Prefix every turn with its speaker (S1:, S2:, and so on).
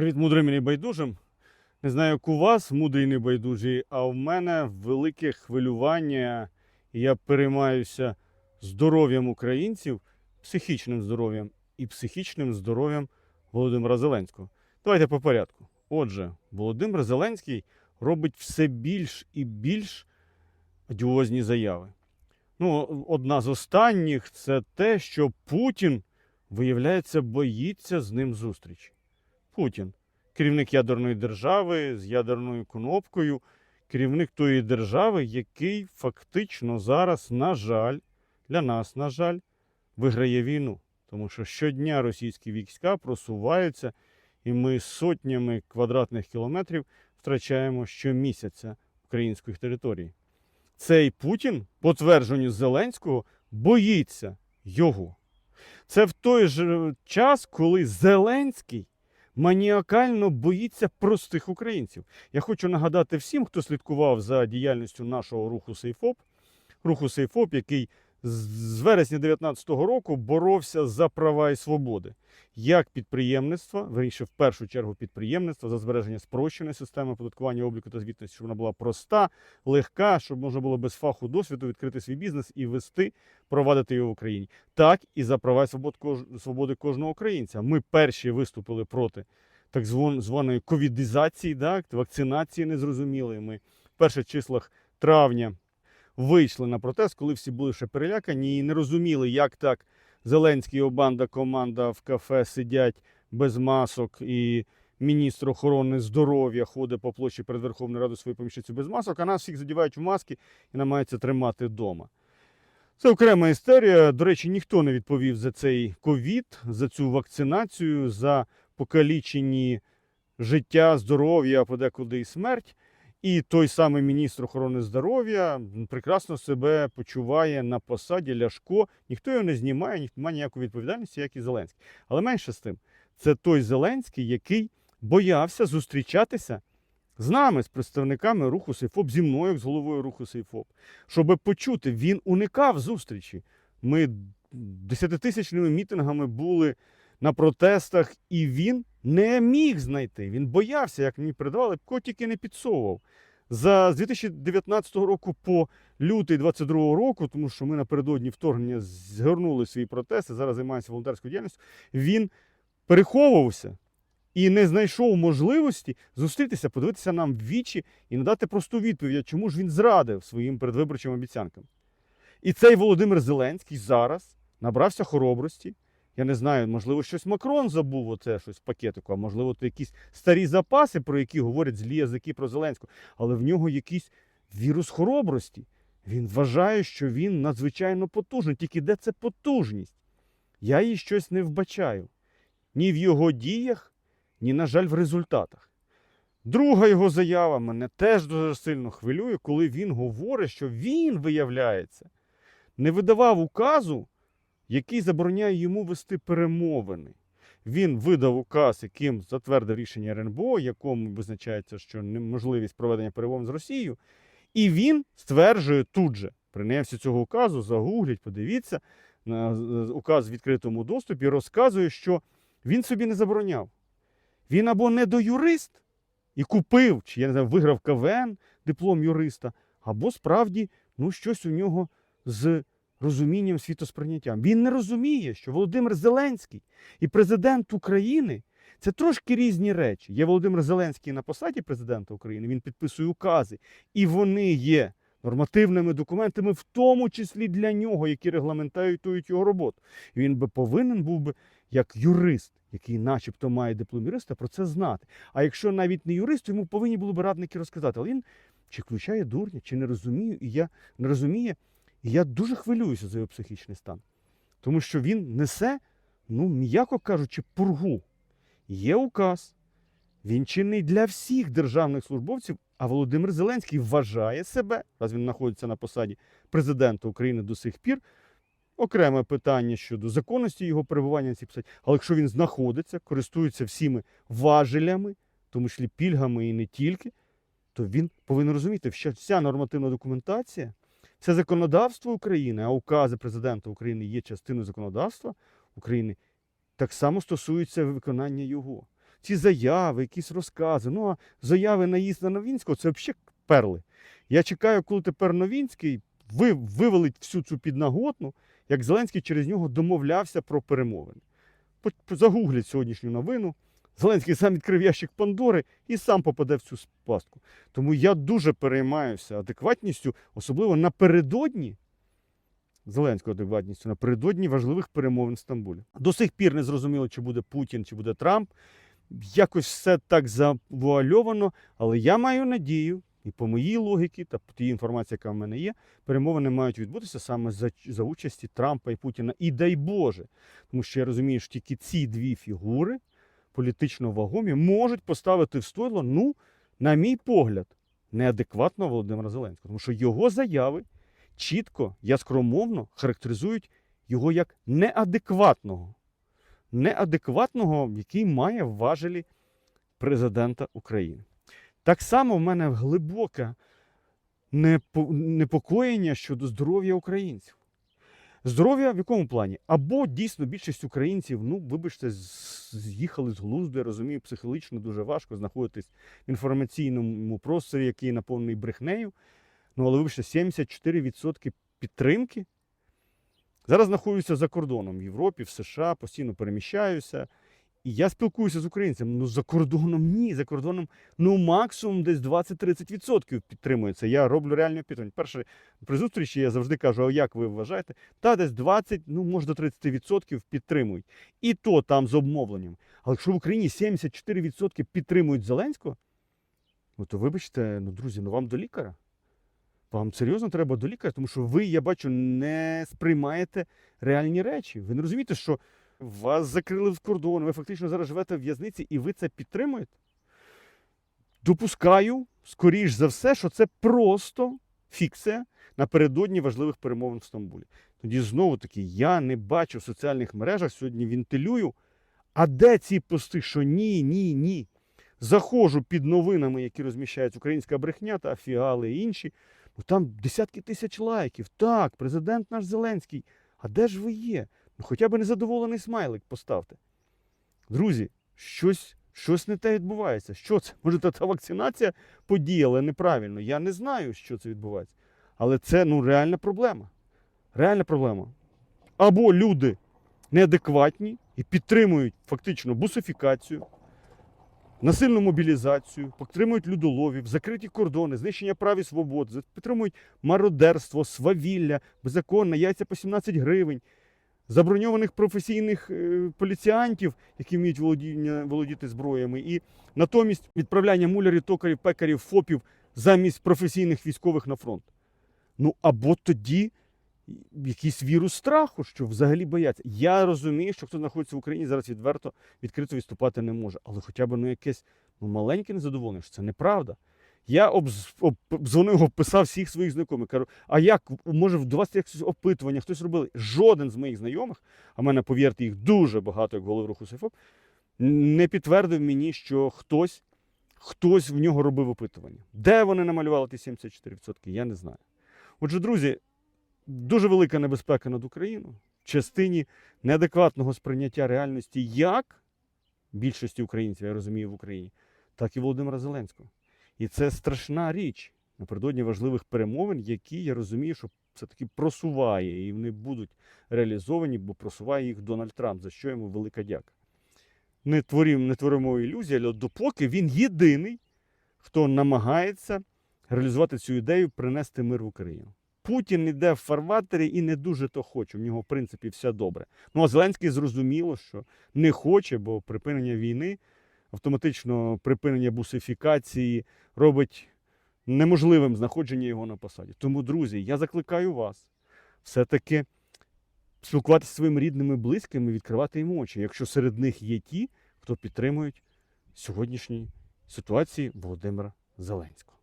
S1: Привіт, мудрим і небайдужим. Не знаю, як у вас мудрий і небайдужий, а в мене велике хвилювання. Я переймаюся здоров'ям українців, психічним здоров'ям і психічним здоров'ям Володимира Зеленського. Давайте по порядку. Отже, Володимир Зеленський робить все більш і більш одіозні заяви. Ну, одна з останніх це те, що Путін, виявляється, боїться з ним зустрічі. Путін, керівник ядерної держави з ядерною кнопкою, керівник тої держави, який фактично зараз, на жаль, для нас, на жаль, виграє війну. Тому що щодня російські війська просуваються, і ми сотнями квадратних кілометрів втрачаємо щомісяця української території. Цей Путін, по твердженню Зеленського, боїться його. Це в той же час, коли Зеленський маніакально боїться простих українців. Я хочу нагадати всім, хто слідкував за діяльністю нашого руху Сейфоп, руху Сейфоп, який з- вересня 2019 року боровся за права і свободи. Як підприємництво, вирішив в першу чергу підприємництво за збереження спрощеної системи оподаткування обліку та звітності, щоб вона була проста, легка, щоб можна було без фаху досвіду відкрити свій бізнес і вести, провадити його в Україні. Так і за права і свободи кожного українця. Ми перші виступили проти так званої ковідизації, так, вакцинації незрозумілої. Ми в перших числах травня вийшли на протест, коли всі були ще перелякані і не розуміли, як так Зеленський, його банда, команда в кафе сидять без масок і. Міністр охорони здоров'я ходить по площі перед Верховною Радою своєю помічницею без масок, а нас всіх задівають в маски і намагаються тримати вдома. Це окрема історія. До речі, ніхто не відповів за цей ковід, за цю вакцинацію, за покалічені життя, здоров'я, подекуди і смерть. І той самий міністр охорони здоров'я прекрасно себе почуває на посаді Ляшко. Ніхто його не знімає, ніхто немає ніякої відповідальності, як і Зеленський. Але менше з тим, це той Зеленський, який боявся зустрічатися з нами, з представниками руху Сейфоп, зі мною, як з головою руху Сейфоп. Щоб почути, він уникав зустрічі. Ми десятитисячними мітингами були на протестах, і він не міг знайти. Він боявся, як мені передавали, котики не підсовував. За з 2019 року по лютий 2022 року, тому що ми напередодні вторгнення згорнули свої протести, зараз займаємося волонтерською діяльністю. Він переховувався і не знайшов можливості зустрітися, подивитися нам в вічі і надати просту відповідь, чому ж він зрадив своїм передвиборчим обіцянкам. І цей Володимир Зеленський зараз набрався хоробрості. Я не знаю, можливо, щось Макрон забув оце щось в пакетику, а можливо, то якісь старі запаси, про які говорять злі язики про Зеленського. Але в нього якийсь вірус хоробрості. Він вважає, що він надзвичайно потужний. Тільки де це потужність? Я її щось не вбачаю. Ні в його діях, ні, на жаль, в результатах. Друга його заява мене теж дуже сильно хвилює, коли він говорить, що він, виявляється, не видавав указу, який забороняє йому вести перемовини. Він видав указ, яким затвердив рішення РНБО, якому визначається, що неможливість проведення перемовин з Росією. І він стверджує тут же, при наявці цього указу, загугліть, подивіться, указ в відкритому доступі, розказує, що він собі не забороняв. Він або недоюрист і купив, чи я не знаю, виграв КВН, диплом юриста, або справді ну, щось у нього з розумінням світосприйняттям. Він не розуміє, що Володимир Зеленський і президент України це трошки різні речі. Є Володимир Зеленський на посаді президента України, він підписує укази, і вони є нормативними документами, в тому числі для нього, які регламентують його роботу. І він би повинен був би, як юрист, який начебто має диплом юриста, про це знати. А якщо навіть не юрист, то йому повинні були б радники розказати. Але він чи включає дурня, чи не розуміє, і я не розуміє. І я дуже хвилююся за його психічний стан. Тому що він несе, ну, м'яко кажучи, пургу. Є указ, він чинний для всіх державних службовців, а Володимир Зеленський вважає себе, раз він знаходиться на посаді президента України до сих пір. Окреме питання щодо законності його перебування на цій посаді. Але якщо він знаходиться, користується всіми важелями, тому числі пільгами і не тільки, то він повинен розуміти, що вся нормативна документація, все законодавство України, а укази президента України є частиною законодавства України, так само стосуються виконання його. ці заяви, якісь розкази. Ну, а заяви наїзд на Новінського це взагалі перли. Я чекаю, коли тепер Новінський ви, вивалить всю цю піднаготну, як Зеленський через нього домовлявся про перемовини. Загуглять сьогоднішню новину. Зеленський сам відкрив ящик Пандори і сам попаде в цю пастку. Тому я дуже переймаюся адекватністю, особливо напередодні Зеленського адекватністю, напередодні важливих перемовин в Стамбулі. До сих пір не зрозуміло, чи буде Путін, чи буде Трамп. Якось все так завуальовано, але я маю надію, і по моїй логіці, та по тій інформації, яка в мене є, перемовини мають відбутися саме за, за участі Трампа і Путіна. І дай Боже, тому що я розумію, що тільки ці дві фігури політично вагомі можуть поставити в стойло, ну, на мій погляд, неадекватного Володимира Зеленського. Тому що його заяви чітко, яскромовно характеризують його як неадекватного. Неадекватного, який має важелі президента України. Так само в мене глибоке непо- непокоєння щодо здоров'я українців. Здоров'я в якому плані? Або дійсно більшість українців, ну, вибачте, з'їхали з глузду, я розумію, психологічно дуже важко знаходитись в інформаційному просторі, який наповнений брехнею. Ну, але вибачте, 74% підтримки. Зараз знаходжуся за кордоном в Європі, в США, постійно переміщаюся. І я спілкуюся з українцями. Ну, за кордоном ні. За кордоном ну максимум десь 20-30% підтримується. Я роблю реальні опитування. Перше, при зустрічі я завжди кажу, а як ви вважаєте? Та десь 20, ну може до 30% підтримують. І то там з обмовленням. Але якщо в Україні 74% підтримують Зеленського, ну то вибачте, ну друзі, ну вам до лікаря. Вам серйозно треба до лікаря, тому що ви, я бачу, не сприймаєте реальні речі. Ви не розумієте, що вас закрили в кордон, ви фактично зараз живете в в'язниці і ви це підтримуєте? Допускаю, скоріш за все, що це просто фікція напередодні важливих перемовин в Стамбулі. Тоді знову таки я не бачу в соціальних мережах сьогодні вентилюю. А де ці пости, що ні, ні, ні. Заходжу під новинами, які розміщають українська брехня та фіали і інші. Ну там десятки тисяч лайків. Так, президент наш Зеленський. А де ж ви є? Ну хоча б незадоволений смайлик поставте. Друзі, щось, щось не те відбувається. Що це? Може, та, та вакцинація подіяла неправильно. Я не знаю, що це відбувається. Але це ну, реальна проблема. Реальна проблема. Або люди неадекватні і підтримують фактично бусифікацію, насильну мобілізацію, підтримують людоловів, закриті кордони, знищення прав і свобод, підтримують мародерство, свавілля, беззаконне, яйця по 17 гривень, заброньованих професійних е, поліціантів, які вміють володіння, володіти зброями, і натомість відправляння мулярів, токарів, пекарів, фопів замість професійних військових на фронт. Ну або тоді якийсь вірус страху, що взагалі бояться. Я розумію, що хто знаходиться в Україні зараз відверто відкрито виступати не може, але хоча б ну, якесь ну, маленьке незадоволення, що це неправда. Я обз, об, дзвонив, описав всіх своїх знайомих. Кажу, а як може до вас якесь опитування, хтось робили? Жоден з моїх знайомих, а в мене, повірте, їх дуже багато, як голови руху Сейфоп, не підтвердив мені, що хтось, хтось в нього робив опитування. Де вони намалювали ті 74%, я не знаю. Отже, друзі, дуже велика небезпека над Україною в частині неадекватного сприйняття реальності як більшості українців, я розумію, в Україні, так і Володимира Зеленського. І це страшна річ напередодні важливих перемовин, які я розумію, що все-таки просуває, і вони будуть реалізовані, бо просуває їх Дональд Трамп, за що йому велика дяка. Не творимо, не творимо ілюзії, але допоки він єдиний, хто намагається реалізувати цю ідею, принести мир в Україну. Путін іде в фарватері і не дуже то хоче. В нього, в принципі, все добре. Ну а Зеленський зрозуміло, що не хоче, бо припинення війни, автоматично припинення бусифікації робить неможливим знаходження його на посаді. Тому, друзі, я закликаю вас все-таки спілкуватися зі своїми рідними, близькими, відкривати їм очі, якщо серед них є ті, хто підтримують сьогоднішній ситуації Володимира Зеленського.